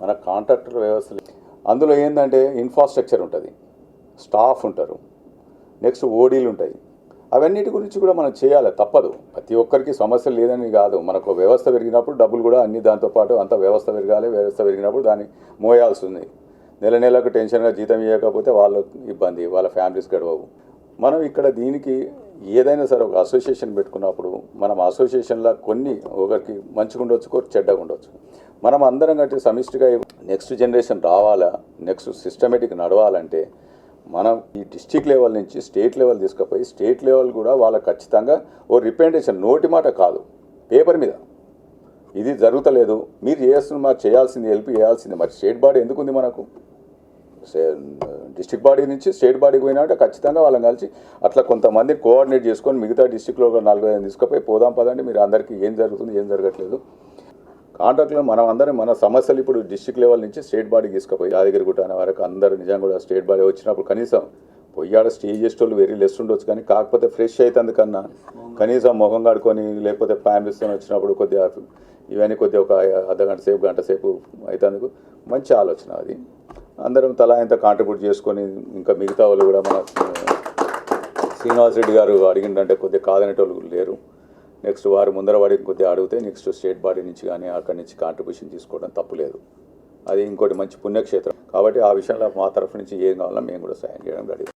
మన కాంట్రాక్టర్ వ్యవస్థ అందులో ఏంటంటే ఇన్ఫ్రాస్ట్రక్చర్ ఉంటుంది. స్టాఫ్ ఉంటారు. నెక్స్ట్ ఓడీలు ఉంటాయి. అవన్నిటి గురించి కూడా మనం చేయాలి తప్పదు. ప్రతి ఒక్కరికి సమస్య లేదని కాదు. మనకు వ్యవస్థ పెరిగినప్పుడు డబ్బులు కూడా అన్ని దాంతోపాటు అంత వ్యవస్థ పెరగాలి వ్యవస్థ పెరిగినప్పుడు దాన్ని మోయాల్సి ఉంది నెల నెలకు టెన్షన్గా జీతం ఇవ్వకపోతే వాళ్ళ ఇబ్బంది వాళ్ళ ఫ్యామిలీస్ గడవవు. మనం ఇక్కడ దీనికి ఏదైనా సరే ఒక అసోసియేషన్ పెట్టుకున్నప్పుడు మనం అసోసియేషన్లో కొన్ని ఒకరికి మంచిగా ఉండొచ్చు ఒకరికి చెడ్డగా ఉండొచ్చు మనం అందరం కట్టి సమిష్టిగా నెక్స్ట్ జనరేషన్ రావాలా? నెక్స్ట్ సిస్టమేటిక్ నడవాలంటే మనం ఈ డిస్టిక్ లెవెల్ నుంచి స్టేట్ లెవెల్ తీసుకుపోయి స్టేట్ లెవెల్ కూడా వాళ్ళకి ఖచ్చితంగా ఓ రిప్రజెంటేషన్ నోటి మాట కాదు పేపర్ మీద. ఇది జరుగుతలేదు. మీరు చేస్తున్న మాకు చేయాల్సింది హెల్ప్ చేయాల్సింది మరి స్టేట్ బాడీ ఎందుకు ఉంది మనకు డిస్టిక్ బాడీ నుంచి స్టేట్ బాడీకి పోయినాక ఖచ్చితంగా వాళ్ళని కలిసి అట్లా కొంతమందిని కోఆర్డినేట్ చేసుకొని మిగతా డిస్టిక్లో నాలుగు ఐదు తీసుకుపోయి పోదాం పదండి మీరు అందరికీ ఏం జరుగుతుంది ఏం జరగట్లేదు. కాంట్రాక్ట్లో మనం అందరం మన సమస్యలు ఇప్పుడు డిస్టిక్ లెవెల్ నుంచి స్టేట్ బాడీకి తీసుకుపోయి యాదగిరిగుట్ట అనే వరకు అందరూ నిజంగా కూడా స్టేట్ బాడీ వచ్చినప్పుడు కనీసం పొయ్యాడ స్టే చేసేటోళ్ళు వెరీ లెస్ ఉండొచ్చు. కానీ కాకపోతే ఫ్రెష్ అవుతుంది కన్నా కనీసం మొహం కడుకొని లేకపోతే ఫ్యామిలీస్తో వచ్చినప్పుడు కొద్దిగా ఇవన్నీ కొద్దిగా ఒక అర్ధగంట సేపు గంట సేపు అవుతందుకు మంచి ఆలోచన అది. అందరం తలా ఇంత కాంట్రిబ్యూట్ చేసుకొని ఇంకా మిగతా వాళ్ళు కూడా మన శ్రీనివాస్ రెడ్డి గారు అడిగిందంటే కొద్దిగా కాదనేటోళ్ళు లేరు. నెక్స్ట్ వారు ముందర వాడి కొద్దిగా అడిగితే నెక్స్ట్ స్టేట్ బాడీ నుంచి కానీ అక్కడి నుంచి కాంట్రిబ్యూషన్ తీసుకోవడం తప్పులేదు అది ఇంకోటి మంచి పుణ్యక్షేత్రం. కాబట్టి ఆ విషయంలో మా తరఫు నుంచి ఏం కావాలో మేము కూడా సాయం చేయడం రెడీ